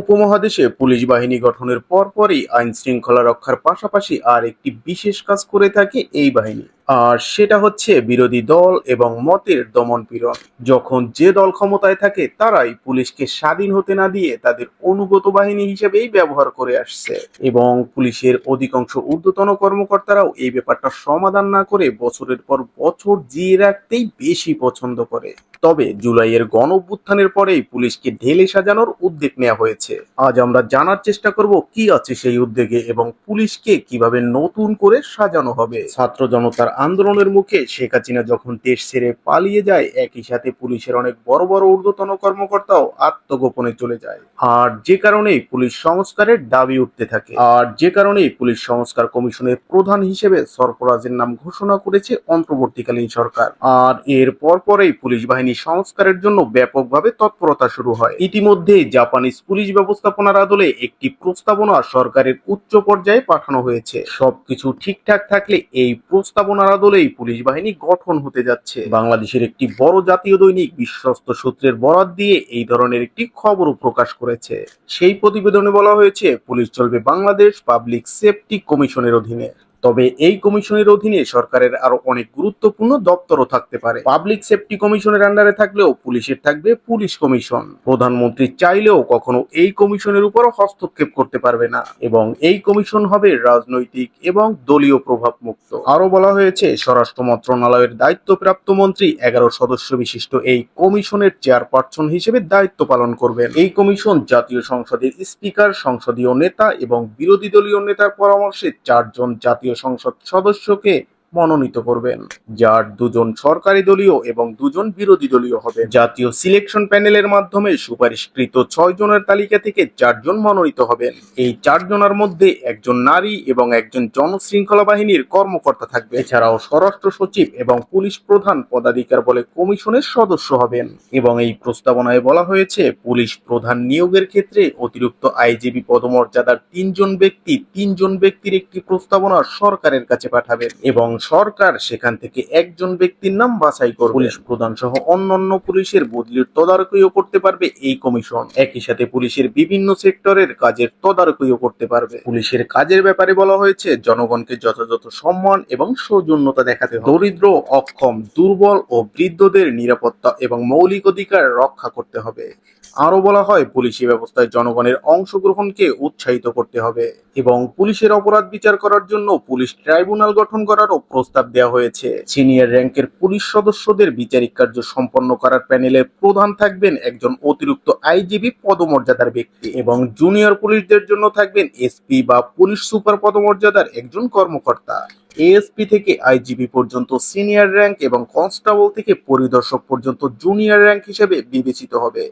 উপমহাদেশে পুলিশ বাহিনী গঠনের পরপরই আইন শৃঙ্খলা রক্ষার পাশাপাশি আর একটি বিশেষ কাজ করে থাকে এই বাহিনী। আর সেটা হচ্ছে বিরোধী দল এবং মতের দমন পীড়ন। যখন যে দল ক্ষমতায় থাকে, তারাই পুলিশকে স্বাধীন হতে না দিয়ে তাদের অনুগত বাহিনী হিসেবেই ব্যবহার করে আসছে। এবং পুলিশের অধিকাংশ ঊর্ধ্বতন কর্মকর্তারাও এই ব্যাপারটা সমাধান না করে বছরের পর বছর জিয়ে রাখতেই বেশি পছন্দ করে। তবে জুলাইয়ের গণ অভ্যুত্থানের পরেই পুলিশকে ঢেলে সাজানোর উদ্যোগ নেওয়া হয়েছে। আজ আমরা জানার চেষ্টা করব, কি আছে সেই উদ্যোগে এবং পুলিশকে কীভাবে নতুন করে সাজানো হবে। ছাত্র জনতার আন্দোলনের মুখে শেখ হাসিনা যখন দেশ ছেড়ে পালিয়ে যায়, একই সাথে পুলিশের অনেক বড় বড় ঊর্ধ্বতন কর্মকর্তাও আত্মগোপনে চলে যায়। আর যে কারণেই পুলিশ সংস্কারের দাবি উঠতে থাকে, আর যে কারণেই পুলিশ সংস্কার কমিশনের প্রধান হিসেবে সরফরাজের নাম ঘোষণা করেছে অন্তর্বর্তীকালীন সরকার। আর এর পরপরেই পুলিশ বাহিনী সংস্কারের জন্য ব্যাপকভাবে তৎপরতা শুরু হয়। ইতিমধ্যে জাপানিজ পুলিশ ব্যবস্থাপনার আদলে একটি প্রস্তাবনা সরকারের উচ্চ পর্যায়ে পাঠানো হয়েছে। সবকিছু ঠিকঠাক থাকলে এই প্রস্তাবনার আদলেই পুলিশ বাহিনী গঠন হতে যাচ্ছে। বাংলাদেশের একটি বড় জাতীয় দৈনিক বিশ্বস্ত সূত্রের বরাত দিয়ে এই ধরনের একটি খবরও প্রকাশ করেছে। সেই প্রতিবেদনে বলা হয়েছে, পুলিশ চলবে বাংলাদেশ পাবলিক সেফটি কমিশনের অধীনে। তবে এই কমিশনের অধীনে সরকারের আরও অনেক গুরুত্বপূর্ণ দপ্তরও থাকতে পারে। পাবলিক সেফটি কমিশনের আন্ডারে থাকলেও পুলিশের থাকবে পুলিশ কমিশন। প্রধানমন্ত্রী চাইলেও কখনো এই কমিশনের উপর হস্তক্ষেপ করতে পারবে না এবং এই কমিশন হবে রাজনৈতিক এবং দলীয় প্রভাব মুক্ত আরও বলা হয়েছে, স্বরাষ্ট্র মন্ত্রণালয়ের দায়িত্বপ্রাপ্ত মন্ত্রী এগারো সদস্য বিশিষ্ট এই কমিশনের চেয়ারপারসন হিসেবে দায়িত্ব পালন করবেন। এই কমিশন জাতীয় সংসদের স্পিকার, সংসদীয় নেতা এবং বিরোধী দলীয় নেতার পরামর্শে চারজন জাতীয় সংসদ সদস্যকে মনোনীত করবেন, যার দুজন সরকারি দলীয় এবং দুজন বিরোধী দলীয় হবে। জাতীয় সিলেকশন প্যানেলের মাধ্যমে সুপারিশকৃত ছয় জনের তালিকা থেকে চারজন মনোনীত হবেন। এই চারজনের মধ্যে একজন নারী এবং একজন জনশৃঙ্খলা বাহিনীর কর্মকর্তা থাকবে। এছাড়াও স্বরাষ্ট্র সচিব এবং পুলিশ প্রধান পদাধিকার বলে কমিশনের সদস্য হবেন। এবং এই প্রস্তাবনায় বলা হয়েছে, পুলিশ প্রধান নিয়োগের ক্ষেত্রে অতিরিক্ত আইজিবি পদমর্যাদার তিনজন ব্যক্তি তিনজন ব্যক্তির একটি প্রস্তাবনা সরকারের কাছে পাঠাবেন। এবং সরকার সেখান থেকে একজন ব্যক্তির নাম বাছাই করবে। পুলিশ প্রধান সহ অন্যান্য পুলিশের বদলির তদারকিও করতে পারবে এই কমিশন। একই সাথে পুলিশের বিভিন্ন সেক্টরের কাজের তদারকিও করতে পারবে। পুলিশের কাজের ব্যাপারে বলা হয়েছে জনগণকে যথাযথ সম্মান এবং সৌজন্যতা দেখাতে দরিদ্র অক্ষম দুর্বল ও বৃদ্ধদের নিরাপত্তা এবং মৌলিক অধিকার রক্ষা করতে হবে। আরও বলা হয় পুলিশি ব্যবস্থায় জনগণের অংশগ্রহণকে উৎসাহিত করতে হবে এবং পুলিশের অপরাধ বিচার করার জন্য পুলিশ ট্রাইব্যুনাল গঠন করারও প্রস্তাব দেওয়া হয়েছে। সিনিয়র র্যাঙ্কের পুলিশ সদস্যদের বিচারিক কার্য সম্পন্ন করার প্যানেলের প্রধান থাকবেন একজন অতিরিক্ত আইজিবি পদমর্যাদার ব্যক্তি এবং জুনিয়র পুলিশদের জন্য থাকবেন এসপি বা পুলিশ সুপার পদমর্যাদার একজন কর্মকর্তা। এএসপি থেকে আইজিবি পর্যন্ত সিনিয়র র্যাঙ্ক এবং কনস্টেবল থেকে পরিদর্শক পর্যন্ত জুনিয়র র্যাঙ্ক হিসেবে বিবেচিত হবে।